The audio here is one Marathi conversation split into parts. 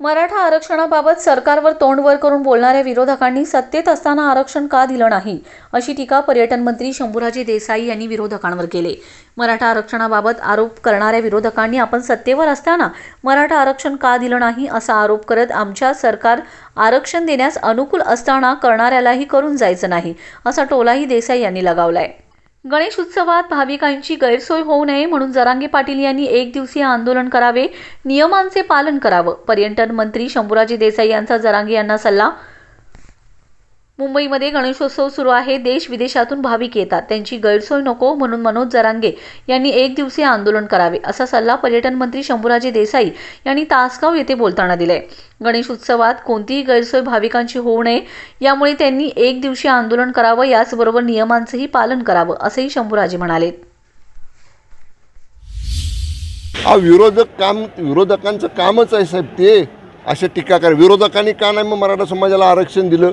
मराठा आरक्षणाबाबत सरकारवर तोंड वर करून बोलणाऱ्या विरोधकांनी सत्तेत असताना आरक्षण का दिलं नाही अशी टीका पर्यटन मंत्री शंभूराजे देसाई यांनी विरोधकांवर केली. मराठा आरक्षणाबाबत आरोप करणाऱ्या विरोधकांनी आपण सत्तेवर असताना मराठा आरक्षण का दिलं नाही असा आरोप करत आमच्या सरकार आरक्षण देण्यास अनुकूल असताना करणाऱ्यालाही करून जायचं नाही असा टोलाही देसाई यांनी लगावलाय. गणेश उत्सवात भाविकांची गैरसोय होऊ नये म्हणून जरांगे पाटील यांनी एक दिवसीय आंदोलन करावे नियमांचे पालन करावं. पर्यटन मंत्री शंभूराजे देसाई यांचा जरांगे यांना सल्ला मुंबईमध्ये गणेशोत्सव सुरू आहे. देश विदेशातून भाविक येतात. त्यांची गैरसोय नको म्हणून मनोज जरांगे यांनी एक दिवसीय आंदोलन करावे असा सल्ला पर्यटन मंत्री शंभूराजे देसाई यांनी तासगाव येथे बोलताना दिलाय. गणेश उत्सवात कोणतीही गैरसोय भाविकांची होऊ नये. यामुळे त्यांनी एक दिवसीय आंदोलन करावं याचबरोबर नियमांचंही पालन करावं असंही शंभूराजे म्हणाले. हा विरोधक काम विरोधकांचं कामच आहे साहेब ते. अशा टीका करा विरोधकांनी का नाही मग मराठा समाजाला आरक्षण दिलं?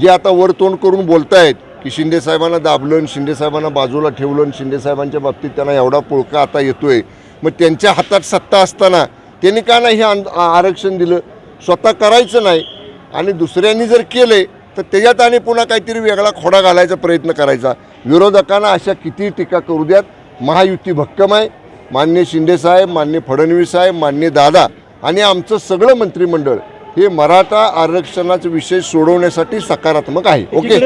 जे आता वर तोंड करून बोलतायत की शिंदेसाहेबांना दाबलं आणि बाजूला ठेवलं आणि शिंदेसाहेबांच्या बाबतीत त्यांना एवढा पुळका आता येतोय. मग त्यांच्या हातात सत्ता असताना त्यांनी का नाही हे आरक्षण दिलं? स्वतः करायचं नाही आणि दुसऱ्यांनी जर केले तर त्याच्यात आणि पुन्हा काहीतरी वेगळा खोडा घालायचा प्रयत्न करायचा. विरोधकांना अशा किती टीका करू द्यात. महायुती भक्कम आहे. मान्य शिंदेसाहेब मान्य फडणवीस साहेब मान्य दादा आणि आमचं सगळं मंत्रिमंडळ हे मराठा आरक्षणाचा विषय सोडवण्यासाठी सकारात्मक आहे. ओके?